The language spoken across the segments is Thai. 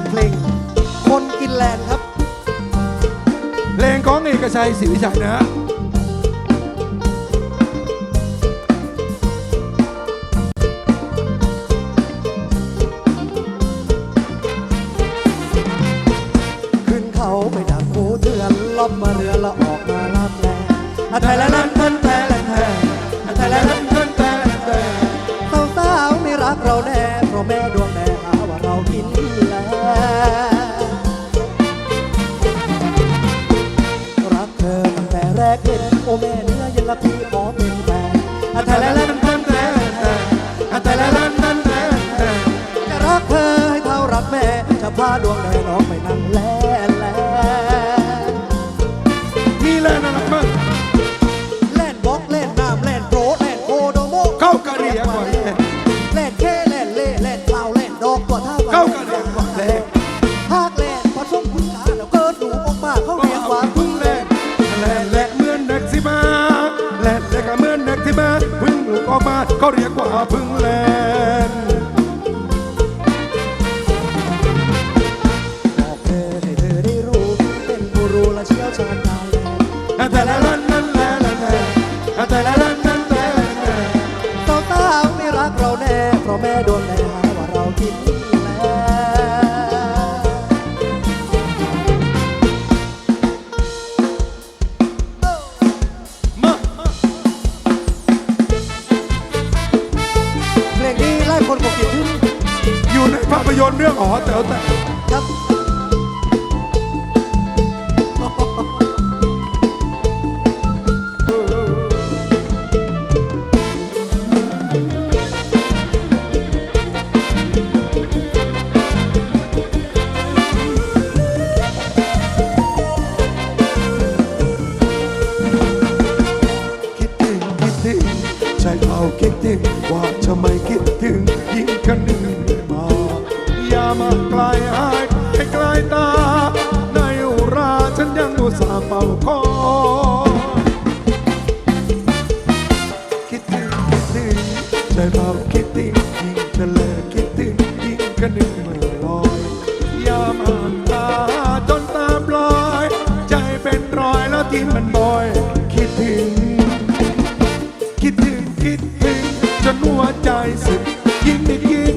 เ็นเพลง คนกินแลนครับ เพลงของเอกชัยศรีวิชัยนะะขึ้นเขาไปดักหูเถื่อนลบมาเรือและออกมาลับแลอาไทยและนั้นเพิ่นแท้แลนแท้อาไทยและนั้นเพิ่นแท้แลนแท้สาวสาวไม่รักเราแน่เพราะแม่ดวงแดงาบินลารักเธอตั้งแต่แรกเห็นโอแม่ เรียกว่าพึ่งแลนบอกเธอให้เธอได้รู้ เป็นผู้รู้และเชี่ยวชาญกายแต่ละลันนั้นและละแต่ละามไกลอายไกลตา ในอุราฉันยังดูสาเป่าคอคิดถึงคิดถึงใจเป่าคิดถึงยิ่งทะเลคิดถึงยิ่งกันหนึ่งเมื่อลอยยามอ่านตาจนตาปลอย ใจเป็นรอยแล้วที่มันบ่อย คิดถึง คิดถึงคิดถึงจนหัวใจสุดยิ่งไม่ยิ่ง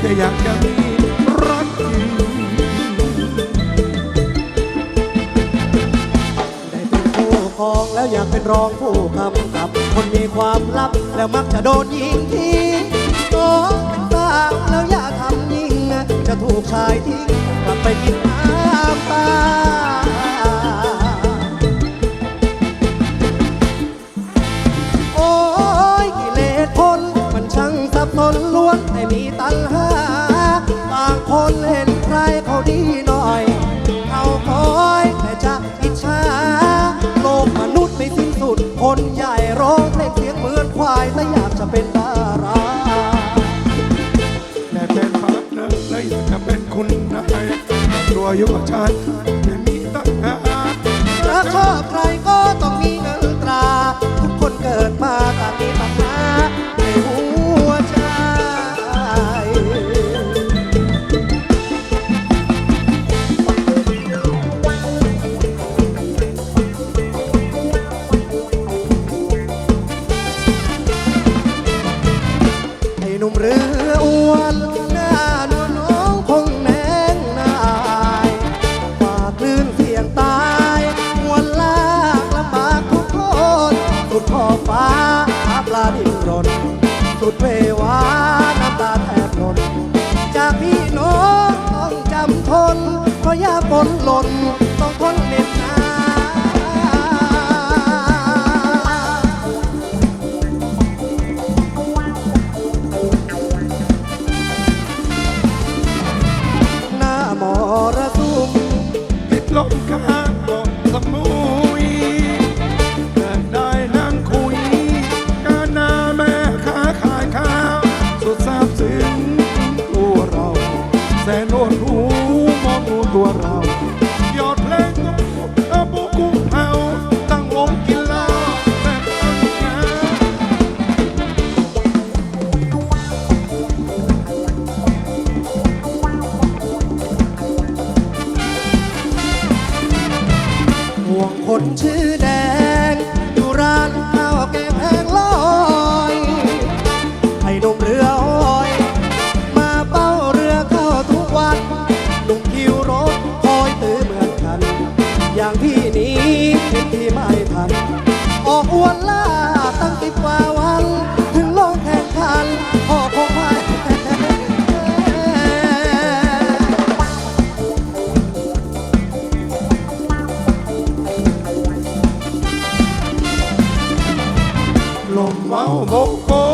แต่อยากจะมีรักจริงได้เป็นผู้ครองแล้วอยากเป็นรองผู้กำกับ คนมีความลับแล้วมักจะโดนยิงทิ้ายและอยากจะเป็นดาราแค่เป็นพาร์ทเนอร์และอยากจะเป็นคุณนายตัวอยู่กับฉันไม่มีตั้งหากรักชอบใครก็ต้องมีเงินตรา ทุกคนเกิดมาต่าง เพราะยาฝนหล่นต้องทนเหน็บหนาวหน้ามรสุมติดลมกาบนสมุ ตัวเรา ลมเม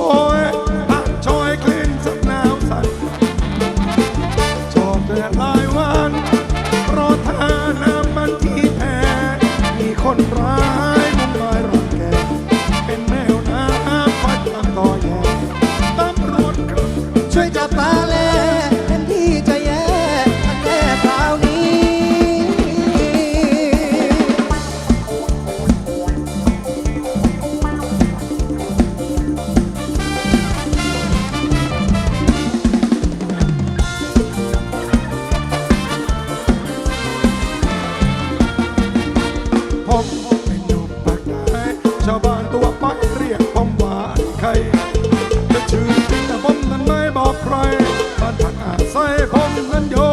ผม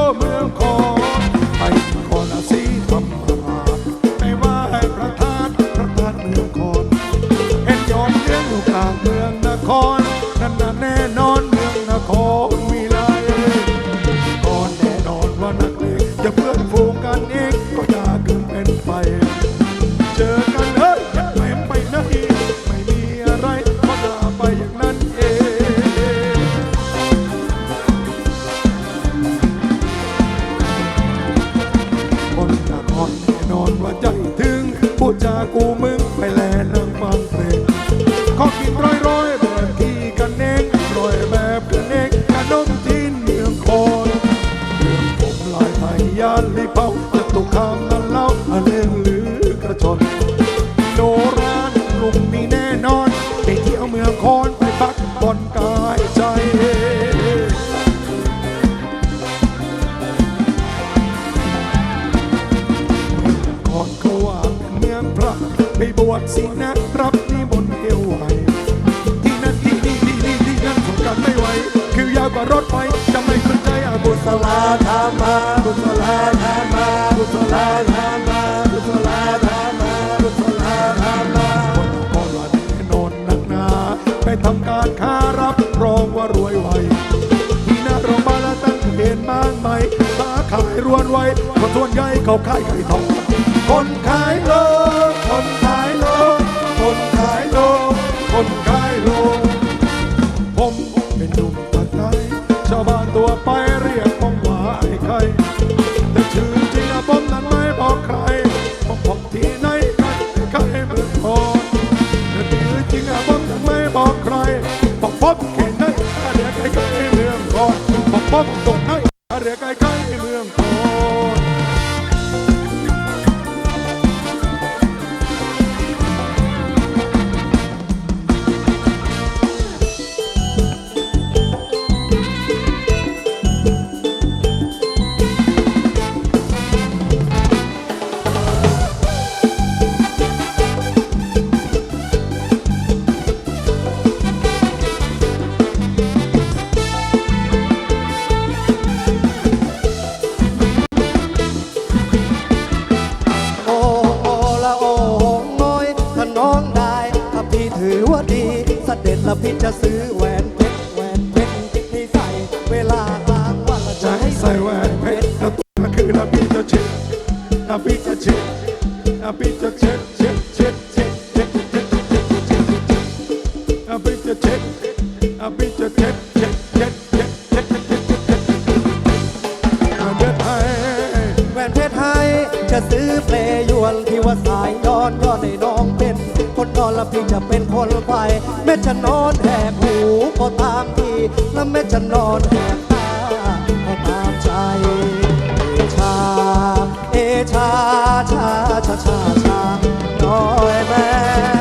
น่นอนไปเที่ยวเมืองคอนไปพักผ่อนกายใจก่อนเขว่าเป็นเมืองพระไปบวชสินะรับนิมนต์เอวไหวที่นั่นที่นี่ที่นี่ที่นั่นผมกันไม่ไหวคิวยาวกว่ารถไฟจะไม่สนใจอาบุกุษศลธรรมากุศลาธรรมากุศลธรรมา ขาขายไข่ทอง คนขายโลคนขายโลคนขายโลคนขายโลผมเป็นหนุ่มปากใต้ชาวบ้านตัวไปเรียกผมว่าไอ้ไข่แต่ชื่อจริงผมนั้นไม่บอกใครผมพบที่ไหนกันไอ้ไข่เมืองทองแต่ชื่อจริงผมนั้นไม่บอกใครผมพบที่ไหนกันไอ้ไข่เมืองทองผมพบตรง พี่จะซื้อแหวนเพชรแหวนเพชรให้ใส่ เวลากลางวันละจะจให้ใส่แหวนเพชรแล้วตัวคือแล้วพี่จะเช็ดแล้วพี่จะเช็ดแล้วพี่จะเช็ดเช็ดเช็ด นนอนละพี่จะเป็นคนไปแม่จะนอนแหกหูก็ตามทีแล้วแม่จะนอนแหกตาก็ตามใจ เอชา เอชาชาชาชาชาน้อยแม่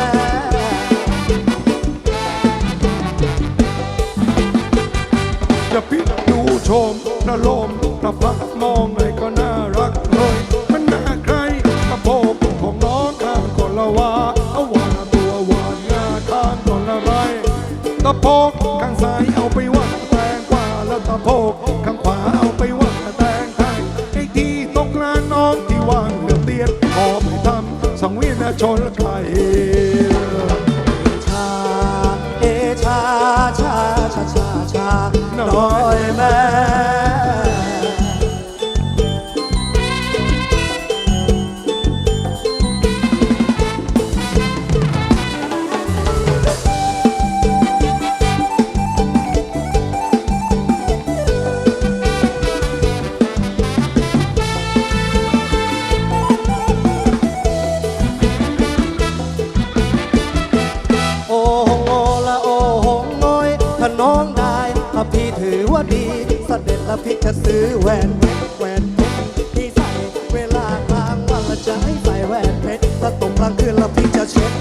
ได้ถ้าพี่ถือว่าดีเสด็จละพี่จะซื้อแหวนเพชรแหวนเพชรที่ใส่เวลากลางวันละจะให้ใส่แหวนเพชรถ้าตกกลางคืนละพี่จะเช็ด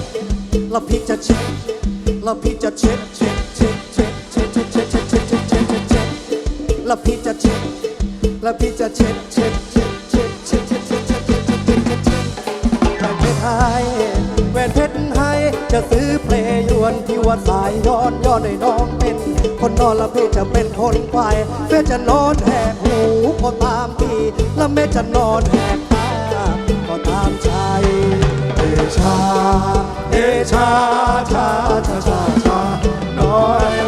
ละพี่จะเช็ดละพี่จะเช็ดเช็ดเช็ดเช็ดเช็ดเช็ดเช็ดเช็ดเช็ดเช็ดเช็ดเช็ดเช็ดละพี่จะเช็ดละพี่จะเช็ดเช็ดเช็ดเช็ดเช็ดเช็ดเช็ดเช็ดเช็ดเช็ดเช็ดเช็ดแหวนเพชรให้แหวนเพชรให้จะซื้อ ยวนที่วัดสายย้อนย้อนในน้องเป็น คนนอนละพี่จะเป็นคนควายแม่จะนอนแหกหูก็ตามทีแล้วแม่จะนอนแหกตาก็ตามใจเดชาเดชาชาชาชาชาน้อย